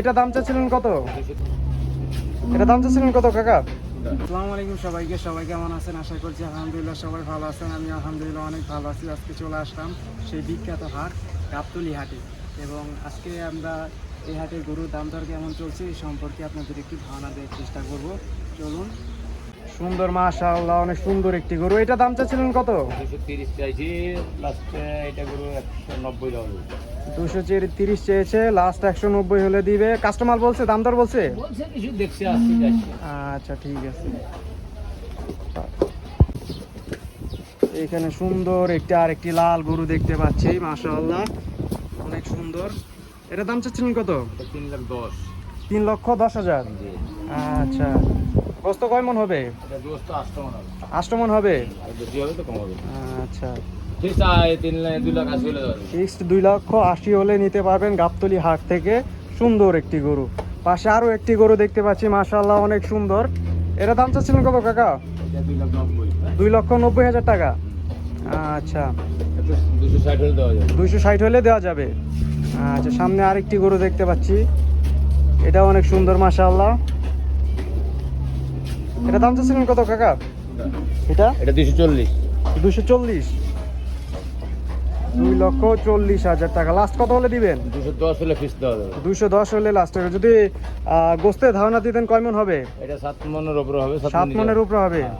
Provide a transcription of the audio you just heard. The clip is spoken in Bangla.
এটা দাম চাচ্ছিলেন কত? এটা দাম চাচ্ছিলেন কত কাকা? আসসালামু আলাইকুম সবাইকে সবাই কেমন আছেন? আশা করছি আলহামদুলিল্লাহ সবাই ভালো আছেন। আমি আলহামদুলিল্লাহ অনেক ভালো আছি। আজকে চলে আসলাম সেই বিখ্যাত হাট গাবতলি হাটে। এবং আজকে আমরা এই হাটের গরুর দাম দর কেমন চলছে এই সম্পর্কে আপনাদের একটু ধারণা দেওয়ার চেষ্টা করব। চলুন। সুন্দর মাশাআল্লাহ অনেক সুন্দর একটি গরু। এটা দাম চাচ্ছিলেন কত? দুশো তিরিশ চাইছি লাস্টে এটা গরু একশো নব্বই টাকা দেবো। দুশো তিরিশ চেয়েছে লাস্ট একশো নব্বই হলে দিবে। কাস্টমার বলছে দাম দর বলছে? বলছে কিছু দেখছি আসছি যাচ্ছি। আচ্ছা ঠিক আছে। এখানে সুন্দর একটি আর একটি লাল গরু দেখতে পাচ্ছি মাশাআল্লাহ। অনেক সুন্দর। এটা দাম চাচ্ছিলেন কত? তিন লাখ দশ। তিন লক্ষ দশ হাজার? আচ্ছা। বস্ত কয় মন হবে? এটা দোস্ত আসতে মনে হবে। আষ্টমন হবে? আর বেশি হবে তো কম হবে। আচ্ছা। ফিক্সড দুই লক্ষ আশি হলে নিতে পারবেন গাবতলি হাট থেকে সুন্দর একটি গরু। পাশে আরও একটি গরু দেখতে পাচ্ছি অনেক সুন্দর। এটা দাম চাচ্ছিলেন কত কাকা? দুই লক্ষ নব্বই। হাজার টাকা। আচ্ছা। ষাট হলে দেওয়া যাবে। দুইশো ষাট হলে দেওয়া যাবে। আচ্ছা সামনে আরেকটি গরু দেখতে পাচ্ছি। এটা অনেক সুন্দর মাশাআল্লাহ। এটা দাম চাচ্ছিলেন কত কাকা? এটা? এটা দুশো চল্লিশ। দুশো চল্লিশ। দুই লক্ষ চল্লিশ হাজার টাকা। লাস্ট কত হলে দিবেন? দুশো দশ হলে ফিস দেওয়া যাবে। দুশো দশ হলে লাস্ট টাকা। যদি গোস্তের ধারণা দিতেন কয় মন হবে? এটা সাত মনের উপরে হবে সাত মনের উপরে হবে। হ্যাঁ।